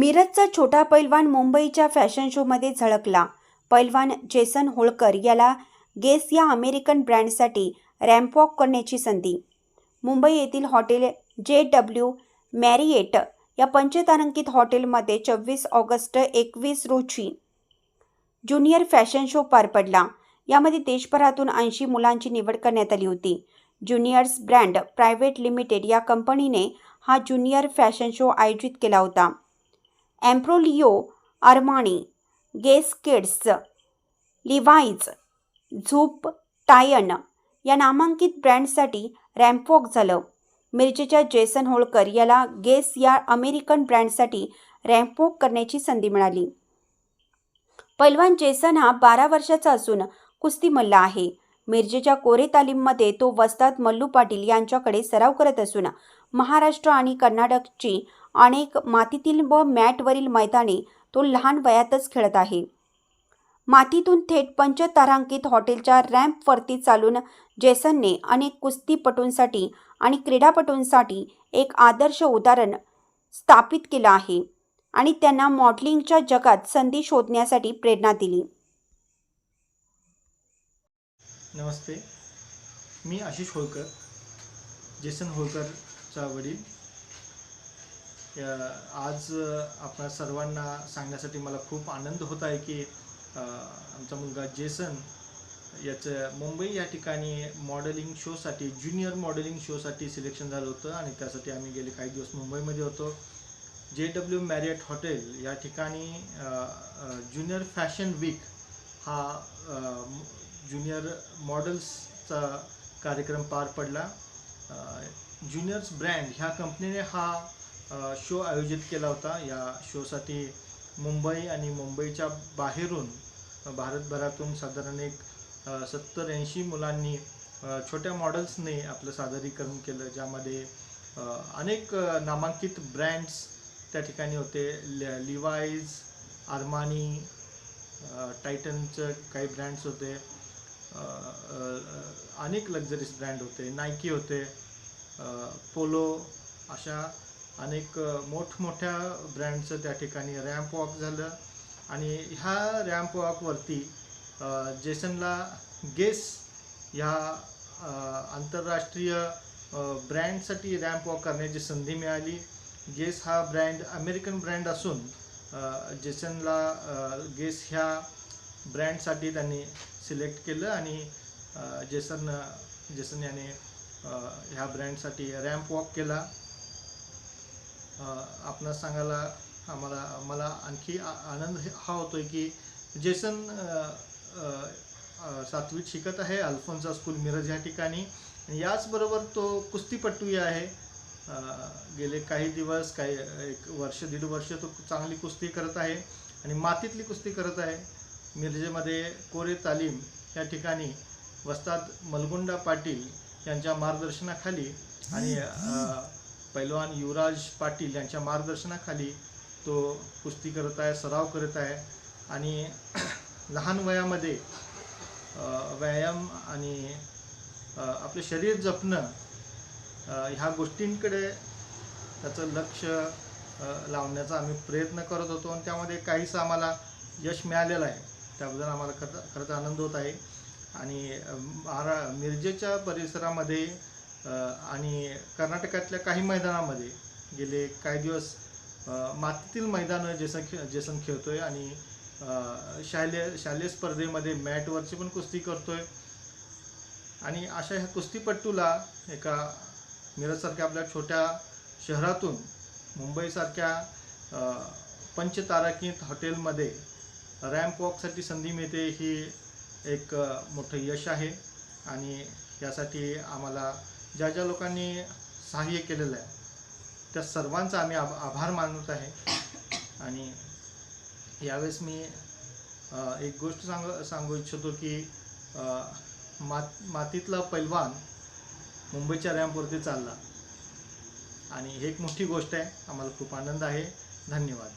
मिरजचा छोटा पैलवान मुंबईच्या फॅशन शोमध्ये झळकला. पैलवान जेसन होळकर याला गेस या अमेरिकन ब्रँडसाठी रॅम्पवॉक करण्याची संधी. मुंबई येथील हॉटेल जे डब्ल्यू मॅरिएट या पंचतारांकित हॉटेलमध्ये चोवीस ऑगस्ट एकवीस रोजी ज्युनियर फॅशन शो पार पडला. यामध्ये देशभरातून ऐंशी मुलांची निवड करण्यात आली होती. ज्युनियर्स ब्रँड प्रायव्हेट लिमिटेड या कंपनीने हा ज्युनियर फॅशन शो आयोजित केला होता. एम्प्रोलिओ आर्मानी गेस किड्स लिव्हाईज झूप टायन या नामांकित ब्रँडसाठी रॅम्पवॉक झालं. मिरजेच्या जेसन होळकर याला गेस या अमेरिकन ब्रँडसाठी रॅम्पवॉक करण्याची संधी मिळाली. पैलवान जेसन हा बारा वर्षाचा असून कुस्ती मल्ल आहे. मिरजेच्या कोरे तालीममध्ये तो वस्ताद मल्लू पाटील यांच्याकडे सराव करत असून महाराष्ट्र आणि कर्नाटकची अनेक मातीतील व मॅटवरील मैदानी तो लहान वयातच खेळत आहे. मातीतून थेट पंचतारांकित हॉटेलच्या रॅम्पवरती चालून जेसनने अनेक कुस्तीपटूंसाठी आणि क्रीडापटूंसाठी एक आदर्श उदाहरण स्थापित केलं आहे आणि त्यांना मॉडेलिंगच्या जगात संधी शोधण्यासाठी प्रेरणा दिली. नमस्ते. मी आशिष होळकर जेसन होळकरचा वडील. आज आपल्या सर्वांना सांगण्यासाठी मला खूप आनंद होत आहे की आमचा मुलगा जेसन याचं मुंबई या ठिकाणी मॉडेलिंग शोसाठी ज्युनियर मॉडेलिंग शोसाठी सिलेक्शन झालं होतं आणि त्यासाठी आम्ही गेले काही दिवस मुंबईमध्ये होतो. जे डब्ल्यू मॅरियट हॉटेल या ठिकाणी ज्युनियर फॅशन वीक हा ज्युनियर मॉडेल्सचा कार्यक्रम पार पडला. ज्युनियर्स ब्रँड ह्या कंपनीने हा शो आयोजित केला होता. या शोसाठी मुंबई आणि मुंबईच्या बाहेरून भारतभरातून साधारण एक सत्तर ऐंशी मुलांनी छोट्या मॉडेल्सने आपलं सादरीकरण केलं ज्यामध्ये अनेक नामांकित ब्रँड्स त्या ठिकाणी होते. ल लिवाईज आर्मानी टायटनचं काही ब्रँड्स होते. अनेक लक्झरीज ब्रँड होते. नायकी होते. पोलो अशा अनेक मोठमोठ्या ब्रँडचं त्या ठिकाणी रॅम्प वॉक झालं. आणि ह्या रॅम्प वॉकवरती जेसनला गेस ह्या आंतरराष्ट्रीय ब्रँडसाठी रॅम्प वॉक करण्याची संधी मिळाली. गेस हा ब्रँड अमेरिकन ब्रँड असून जेसनला गेस ह्या ब्रँडसाठी त्यांनी सिलेक्ट केलं आणि जेसन जेसन याने ह्या ब्रँडसाठी रॅम्प वॉक केला. आपण सांगायला आम्हाला मला आणखी आ- आनंद हा हा होतोय की जेसन सातवीत शिकत आहे अल्फोन्सा स्कूल मिरज या ठिकाणी. याचबरोबर तो कुस्तीपटूही आहे. गेले काही दिवस काही एक वर्ष दीड वर्ष तो चांगली कुस्ती करत आहे आणि मातीतली कुस्ती करत आहे. मिरजेमध्ये कोरे तालीम या ठिकाणी वस्ताद मलगुंडा पाटील यांच्या मार्गदर्शनाखाली आणि पैलवान युवराज पाटील यांच्या मार्गदर्शनाखाली तो कुस्ती करत आहे सराव करत आहे आणि लहान वयामध्ये व्यायाम आणि आपलं आपले शरीर जपणं ह्या गोष्टींकडे त्याचं लक्ष लावण्याचा आम्ही प्रयत्न करत होतो आणि त्यामध्ये काहीसं आम्हाला यश मिळालेलं आहे. त्याबद्दल आम्हाला खरं खरंच आनंद होत आहे. आणि महारा मिरजेच्या परिसरामध्ये आणि कर्नाटकातल्या काही मैदानामध्ये गेले काही दिवस मातीतील मैदानं जेसन खे जेसन खेळतो आहे आणि शालेय शालेय स्पर्धेमध्ये मॅटवरची पण कुस्ती करतो आहे आणि अशा ह्या कुस्तीपट्टूला एका मिरजसारख्या आपल्या छोट्या शहरातून मुंबईसारख्या अ, पंचतारांकित हॉटेलमध्ये रॅम्प वॉकसाठी संधी मिळते ही एक मोठं यश आहे. आणि यासाठी आम्हाला ज्या ज्या लोकांनी सहाय्य केलेलं आहे. त्या सर्वांचा आम्ही आभ आभार मानत आहे. आणि यावेळेस मी एक गोष्ट सांग सांगू इच्छितो की मात मातीतला पैलवान मुंबईच्या रॅम्पवरती चालला. आणि ही एक मोठी गोष्ट आहे. आम्हाला खूप आनंद आहे. धन्यवाद.